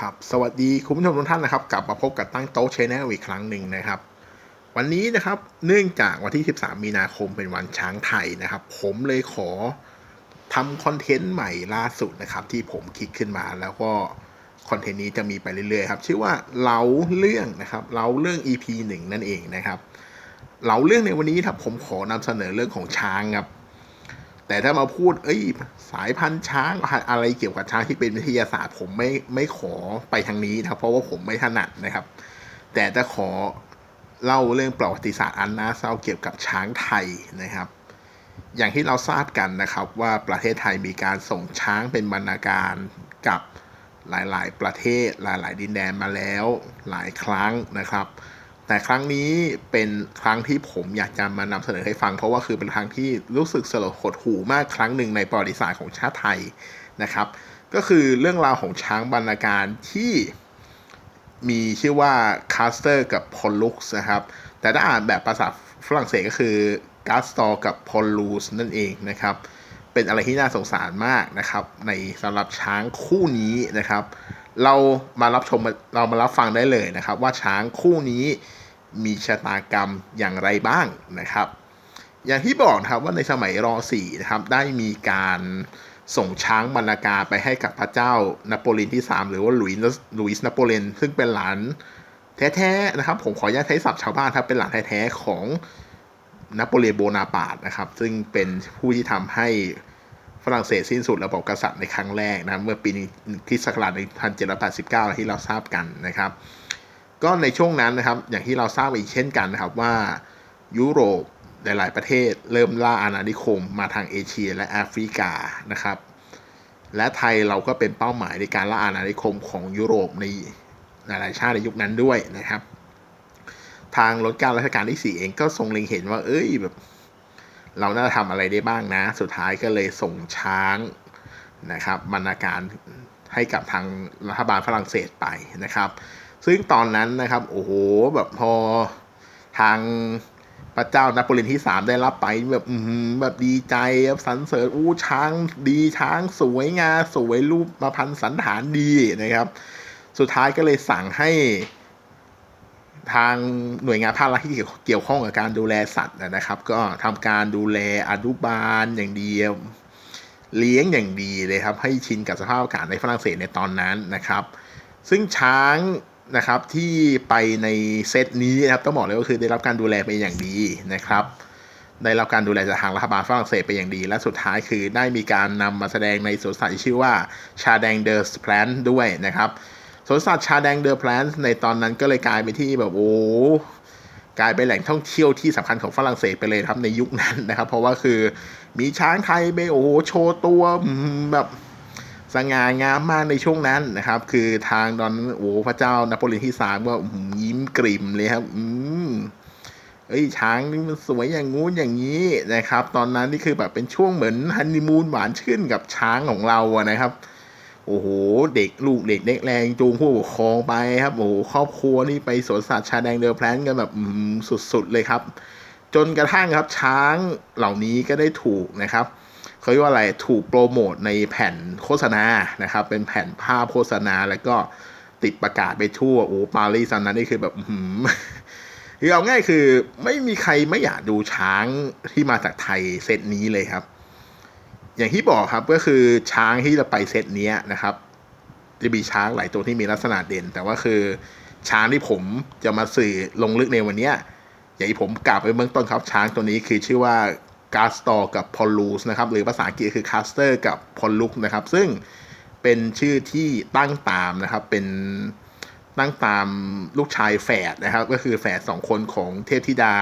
ครับสวัสดีคุณผู้ชมทุกท่านนะครับ กลับมาพบกับตั้งโต๊ะชแนลอีกครั้งหนึ่งนะครับ วันนี้นะครับเนื่องจากวันที่ 13 มีนาคมเป็นวันช้างไทยนะครับ ผมเลยขอทำคอนเทนต์ใหม่ล่าสุดนะครับ ที่ผมคิดขึ้นมาแล้วก็คอนเทนต์นี้จะมีไปเรื่อยๆครับ ชื่อว่าเล่าเรื่องนะครับเล่าเรื่อง EP หนึ่งนั่นเองนะครับเล่าเรื่องในวันนี้ครับผมขอนำเสนอเรื่องของช้างครับ แต่ถ้ามาพูด เอ้ย สายพันธุ์ช้างอะไรเกี่ยวกับช้างที่เป็นวิทยาศาสตร์ ผมไม่ไม่ขอไปทางนี้นะเพราะว่าผมไม่ถนัดนะครับ แต่จะขอเล่าเรื่องประวัติศาสตร์อันน่าเศร้าเกี่ยวกับช้างไทยนะครับ อย่างที่เราทราบกันนะครับว่าประเทศไทยมีการส่งช้างเป็นบรรณาการกับหลาย ๆ ประเทศหลาย ๆ ดินแดนมาแล้วหลายครั้งนะครับ แต่ครั้งนี้เป็นครั้งที่ผมอยากจะมานำเสนอให้ฟัง เพราะว่าคือเป็นครั้งที่รู้สึกสลดหดหูมากครั้งหนึ่งในประวัติศาสตร์ของชาติไทยนะครับ ก็คือเรื่องราวของช้างบรรณาการที่มีชื่อว่าคาสเตอร์กับพอลลุกส์นะครับ แต่ถ้าอ่านแบบภาษาฝรั่งเศสก็คือกาสตอร์กับพอลลูสนั่นเองนะครับ เป็นอะไรที่น่าสงสารมากนะครับ ในสำหรับช้างคู่นี้นะครับ เรามารับชมเรามารับฟังได้เลยนะครับ ว่าช้างคู่นี้มีชะตากรรมอย่างไรบ้างนะครับ อย่างที่บอกนะครับว่าในสมัยรอสี่นะครับได้มีการส่งช้างบรรณาการไปให้กับพระเจ้านโปเลียนที่ 3 หรือว่าหลุยส์หลุยส์นโปเลียนซึ่งเป็นหลานแท้ๆนะครับ ผมขออนุญาตใช้ศัพท์ชาวบ้านครับเป็นหลานแท้ๆของนโปเลียนโบนาปาร์ตนะครับ ซึ่งเป็นผู้ที่ทำให้ ฝรั่งเศสสิ้นสุดระบบกษัตริย์ในครั้งแรกนะเมื่อปีคริสต์ศักราช1789 ที่เราทราบกันนะครับ ก็ในช่วงนั้นนะครับอย่างที่เราทราบอีกเช่นกันนะครับว่ายุโรปหลาย ๆ ประเทศเริ่มล่าอาณานิคมมาทางเอเชียและแอฟริกานะครับ และไทยเราก็เป็นเป้าหมายในการล่าอาณานิคมของยุโรปในหลาย ๆ ชาติในยุคนั้นด้วยนะครับ ทางรัชกาลรัชกาลที่ 4 เองก็ทรงเล็งเห็นว่า เอ้ยแบบ เราน่าจะทำอะไรได้บ้างนะ สุดท้ายก็เลยส่งช้างนะครับบรรณาการให้กับทางรัฐบาลฝรั่งเศสไปนะครับ ซึ่งตอนนั้นนะครับโอ้โหแบบพอทางพระเจ้านโปเลียนที่สามได้รับไปแบบอืแบบดีใจครับสรรเสริญอู้ช้างดีช้างสวยงามสวยรูปประพันสันฐานดีนะครับ สุดท้ายก็เลยสั่งให้ ทางหน่วยงานภาครัฐที่เกี่ยวข้องกับการดูแลสัตว์นะครับ ก็ทำการดูแลอนุบาลอย่างดีเลี้ยงอย่างดีเลยครับ ให้ชินกับสภาพอากาศในฝรั่งเศสในตอนนั้นนะครับ ซึ่งช้างนะครับที่ไปในเซตนี้นะครับต้องบอกเลยก็คือได้รับการดูแลเป็นอย่างดีนะครับ ได้รับการดูแลจากทางรัฐบาลฝรั่งเศสเป็นอย่างดี และสุดท้ายคือได้มีการนำมาแสดงในสวนสัตว์ที่ชื่อว่าชาแดงเดอร์สแพลนด้วยนะครับ สวนสัตว์ชาแดงเดอร์แพลนในตอนนั้นก็เลยกลายเป็นที่แบบโอ้กลายเป็นแหล่งท่องเที่ยวที่สำคัญของฝรั่งเศสไปเลยครับในยุคนั้นนะครับ เพราะว่าคือมีช้างไทยไปโอ้โชว์ตัวแบบสง่างามมากในช่วงนั้นนะครับ คือทางดอนโอ้พระเจ้านโปเลียนที่สามก็ยิ้มกริ่มเลยครับ อืมเอ้ยช้างนี่มันสวยอย่างงู้นอย่างนี้นะครับ ตอนนั้นนี่คือแบบเป็นช่วงเหมือนฮันนีมูนหวานชื่นกับช้างของเราอะนะครับ โอ้โห เด็กลูกเด็กเด็กแรงจูงผู้ปกครองไปครับ โอ้โห ครอบครัวนี่ไปสวนสัตว์ชาแดงเดอร์แพลนกันแบบสุดๆเลยครับ จนกระทั่งครับช้างเหล่านี้ก็ได้ถูกนะครับเขาเรียกว่าอะไรถูกโปรโมทในแผ่นโฆษณานะครับ เป็นแผ่นภาพโฆษณาแล้วก็ติดประกาศไปทั่ว โอ้ปารีสตอนนั้นนี่คือแบบหืมคือเอาง่ายคือไม่มีใครไม่อยากดูช้างที่มาจากไทยเซตนี้เลยครับ อย่างที่บอกครับก็คือช้างที่จะไปเซตนี้นะครับ จะมีช้างหลายตัวที่มีลักษณะเด่น แต่ว่าคือช้างที่ผมจะมาสื่อลงลึกในวันนี้อย่างที่ผมกล่าวไปเบื้องต้นครับช้างตัวนี้คือชื่อว่ากาสตอร์กับพอลลูสนะครับหรือภาษาอังกฤษคือคาสเตอร์กับพอลลุกนะครับ ซึ่งเป็นชื่อที่ตั้งตามนะครับเป็นตั้งตามลูกชายแฝดนะครับ ก็คือแฝดสองคนของเทพธิดา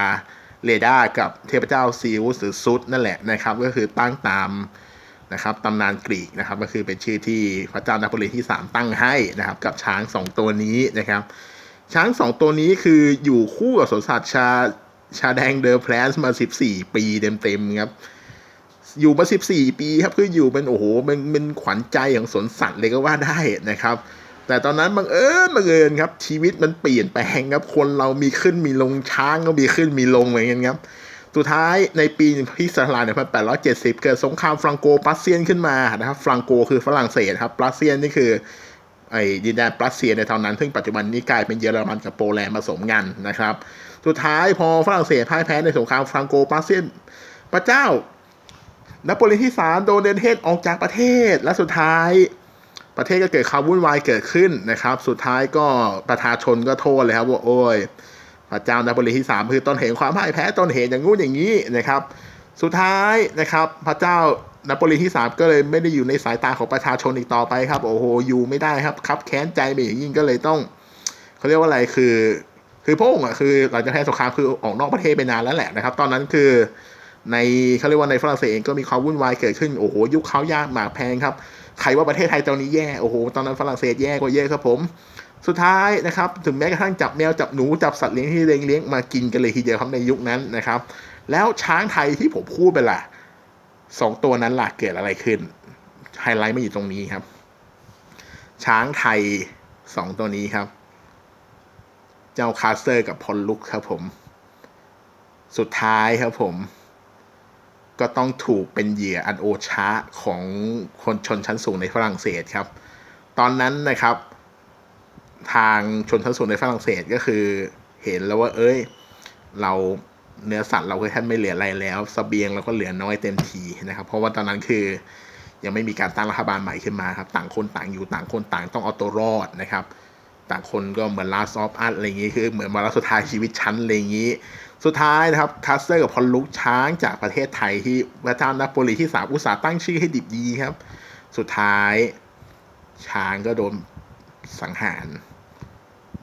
เรดากับเทพเจ้าซิลหรือซุดนั่นแหละนะครับ ก็คือตั้งตาม นะครับตำนานกรีกนะครับก็คือเป็นชื่อที่พระเจ้านโปเลียนที่ 3 ตั้งให้นะครับกับช้าง 2 ตัวนี้นะครับ ช้าง 2 ตัวนี้คืออยู่คู่กับสวนสัตว์ชาชาแดงเดอร์แพลนส์มา 14 ปีเต็มๆครับอยู่มา 14 ปีครับคืออยู่เป็นโอ้โหเป็นเป็นขวัญใจของสวนสัตว์เลยก็ว่าได้นะครับแต่ตอนนั้นบังเอิญบังเอิญครับชีวิตมันเปลี่ยนแปลงครับคนเรามีขึ้นมีลงช้างก็มีขึ้นมีลงเหมือนกันครับ สุดท้ายในปีพิศลาเนี่ยพันแปดร้อยเจ็ดสิบเกิดสงครามฟรังโกปรัสเซียนขึ้นมานะครับฟรังโกคือฝรั่งเศสครับปรัสเซียนนี่คือไอ้ดินแดนปรัสเซียในตอนนั้น ซึ่งปัจจุบันนี้กลายเป็นเยอรมันกับโปแลนด์ผสมกันนะครับ สุดท้ายพอฝรั่งเศสพ่ายแพ้ในสงครามฟรังโกปรัสเซียน พระเจ้านโปเลียนที่สามโดนเดนเทศออกจากประเทศและสุดท้ายประเทศก็เกิดความวุ่นวายเกิดขึ้นนะครับ สุดท้ายก็ประชาชนก็โทษเลยครับว่าโอ้ย พระเจ้านโปลีที่สามคือต้นเหตุความพ่ายแพ้ต้นเหตุอย่างงู้นอย่างนี้นะครับ สุดท้ายนะครับพระเจ้านโปลีที่สามก็เลยไม่ได้อยู่ในสายตาของประชาชนอีกต่อไปครับ โอ้โหอยู่ไม่ได้ครับครับแค้นใจไปอย่างยิ่งก็เลยต้องเขาเรียกว่าอะไรคือ คือพระองค์อะคือหลังจากแพ้สงครามคือออกนอกประเทศไปนานแล้วแหละนะครับ ตอนนั้นคือในเขาเรียกว่าในฝรั่งเศสเองก็มีความวุ่นวายเกิดขึ้นโอ้โหยุคเขายากหมากแพงครับใครว่าประเทศไทยตอนนี้แย่โอ้โหตอนนั้นฝรั่งเศสแย่กว่าเยอะครับผม สุดท้ายนะครับถึงแม้กระทั่งจับแมวจับหนูจับสัตว์เลี้ยงที่เลี้ยงเลี้ยงมากินกันเลยทีเดียวครับในยุคนั้นนะครับ แล้วช้างไทยที่ผมพูดไปล่ะสองตัวนั้นล่ะเกิดอะไรขึ้นไฮไลท์ไม่อยู่ตรงนี้ครับ ช้างไทยสองตัวนี้ครับ เจ้าคาสเตอร์กับพอลลุกครับผม สุดท้ายครับผม ก็ต้องถูกเป็นเหยื่ออันโอชะของคนชนชั้นสูงในฝรั่งเศสครับ ตอนนั้นนะครับ ทางชนชั้นสูงในฝรั่งเศสก็คือ เห็นแล้วว่า เอ้ย เราเนื้อสัตว์เราคือแทบไม่เหลืออะไรแล้วสเสบียงเราก็เหลือน้อยเต็มทีนะครับ เพราะว่าตอนนั้นคือ ยังไม่มีการตั้งรัฐบาลใหม่ขึ้นมาครับ ต่างคนต่างอยู่ต่างคนต่างต้องเอาตัวรอดนะครับ ต่างคนก็เหมือนลาซอฟอัดอะไรอย่างงี้คือเหมือนวาระสุดท้ายชีวิตชั้นอะไรอย่างงี้ สุดท้ายนะครับคัสเตอร์กับพอลลุกช้างจากประเทศไทยที่พระเจ้านาโปลีที่สามอุตสาห์ตั้งชื่อให้ดิบดีครับ สุดท้ายช้างก็โดนสังหาร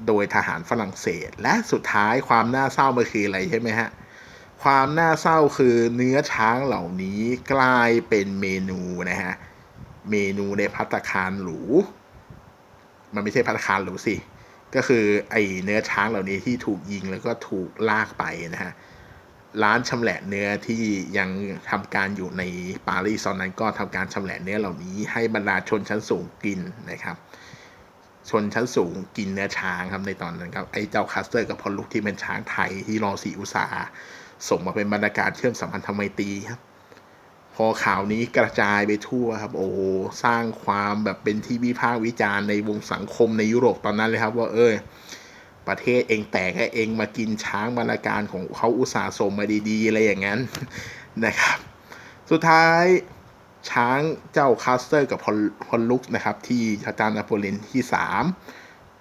โดยทหารฝรั่งเศส และสุดท้ายความน่าเศร้ามันคืออะไรใช่ไหมฮะ ความน่าเศร้าคือเนื้อช้างเหล่านี้กลายเป็นเมนูนะฮะ เมนูในพัตคารหรู มันไม่ใช่พัตคารหรูสิ ก็คือไอเนื้อช้างเหล่านี้ที่ถูกยิงแล้วก็ถูกลากไปนะฮะร้านชำแหละเนื้อที่ยังทำการอยู่ในปารีสตอนนั้นก็ทำการชำแหละเนื้อเหล่านี้ให้บรรดาชนชั้นสูงกินนะครับ ชนชั้นสูงกินเนื้อช้างครับในตอนนั้นครับไอ้เจ้าคัสเตอร์กับพอลุกที่เป็นช้างไทยที่รอสีอุตสาส่งมาเป็นบรรยากาศเชื่อมสัมพันธไมตรีครับ พอข่าวนี้กระจายไปทั่วครับ โอ้โหสร้างความแบบเป็นที่วิพากษ์วิจารณ์ในวงสังคมในยุโรปตอนนั้นเลยครับ ว่าเออประเทศเองแตกเองมากินช้างบรรยากาศของเขาอุตสาห์ส่งมาดีๆอะไรอย่างนั้นนะครับ สุดท้าย ช้างเจ้าคาสเตอร์กับพอลลุกนะครับ ที่อาจารย์นโปเลียนที่สาม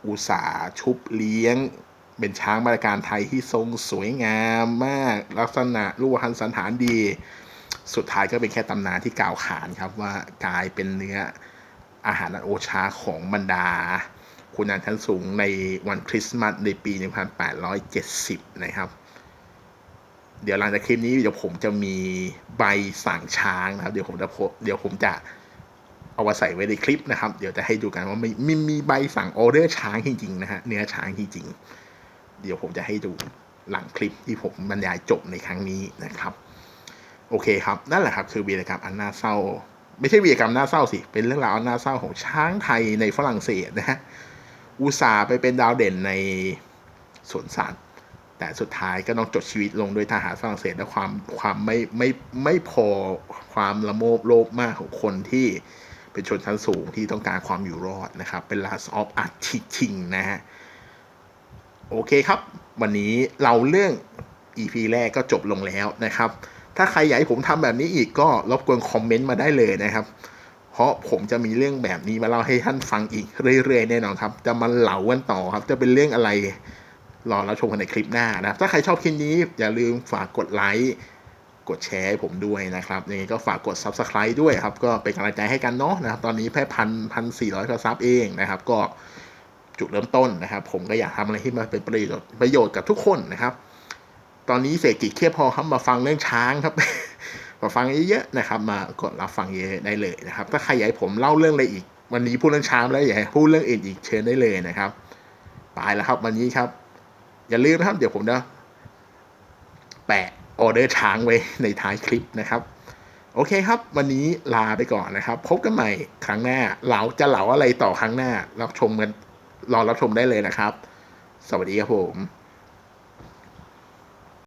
อุตสาชุบเลี้ยง เป็นช้างบรรกาศไทยที่ทรงสวยงามมาก ลักษณะรูปพันสันฐานดี สุดท้ายก็เป็นแค่ตำนานที่กล่าวขานครับว่ากลายเป็นเนื้ออาหารอันโอชาของบรรดา คุณนางชั้นสูงในวันคริสต์มาสในปี 1870 นะครับ เดี๋ยวหลังจากคลิปนี้เดี๋ยวผมจะมีใบสั่งช้างนะครับ เดี๋ยวผมจะเดี๋ยวผมจะเอามาใส่ไว้ในคลิปนะครับ เดี๋ยวจะให้ดูกันว่ามีมีมีใบสั่งออเดอร์ช้างจริงๆนะฮะเนื้อช้างจริงๆเดี๋ยวผมจะให้ดูหลังคลิปที่ผมบรรยายจบในครั้งนี้นะครับ โอเคครับนั่นแหละครับ คือวีรกรรมอันน่าเศร้า ไม่ใช่วีรกรรมน่าเศร้าสิเป็นเรื่องราวอันน่าเศร้าของช้างไทยในฝรั่งเศสนะฮะอุตส่าห์ไปเป็นดาวเด่นในสวนสัตว์ แต่สุดท้ายก็ต้องจดชีวิตลงด้วยทหารฝรั่งเศสและความความไม่ไม่ไม่พอความละโมบโลภมากของคนที่เป็นชนชั้นสูงที่ต้องการความอยู่รอดนะครับ เป็น last of art จริงๆนะฮะ โอเคครับ วันนี้เราเรื่อง EP แรกก็จบลงแล้วนะครับ ถ้าใครอยากให้ผมทำแบบนี้อีกก็รบกวนคอมเมนต์มาได้เลยนะครับ เพราะผมจะมีเรื่องแบบนี้มาเล่าให้ท่านฟังอีกเรื่อยๆแน่นอนครับ จะมาเหลากันต่อครับ จะเป็นเรื่องอะไร รอรับชมกันในคลิปหน้านะครับ ถ้าใครชอบคลิปนี้อย่าลืมฝากกดไลค์กดแชร์ให้ผมด้วยนะครับยังไงก็ฝากกด Subscribe ด้วยครับ ก็เป็นกำลังใจให้กันเนาะนะครับ ตอนนี้แค่พันพันสี่ร้อยกว่าซับเองนะครับ ก็จุดเริ่มต้นนะครับ ผมก็อยากทำอะไรที่มันเป็นประโยชน์ประโยชน์กับทุกคนนะครับ ตอนนี้เศรษฐกิจเครียดพอครับมาฟังเรื่องช้างครับมาฟังเยอะๆนะครับ มากดรับฟังเยอะได้เลยนะครับ ถ้าใครอยากให้ผมเล่าเรื่องอะไรอีก วันนี้พูดเรื่องช้างแล้วอยากให้พูดเรื่องอื่นอีกเชิญได้เลยนะครับไปแล้วครับวันนี้ครับ อย่าลืมนะครับ เดี๋ยวผมจะแปะออเดอร์ช้างไว้ในท้ายคลิปนะครับ โอเคครับ วันนี้ลาไปก่อนนะครับ พบกันใหม่ครั้งหน้าเราจะเหลาอะไรต่อครั้งหน้ารับชมกันรอรับชมได้เลยนะครับ สวัสดีครับผม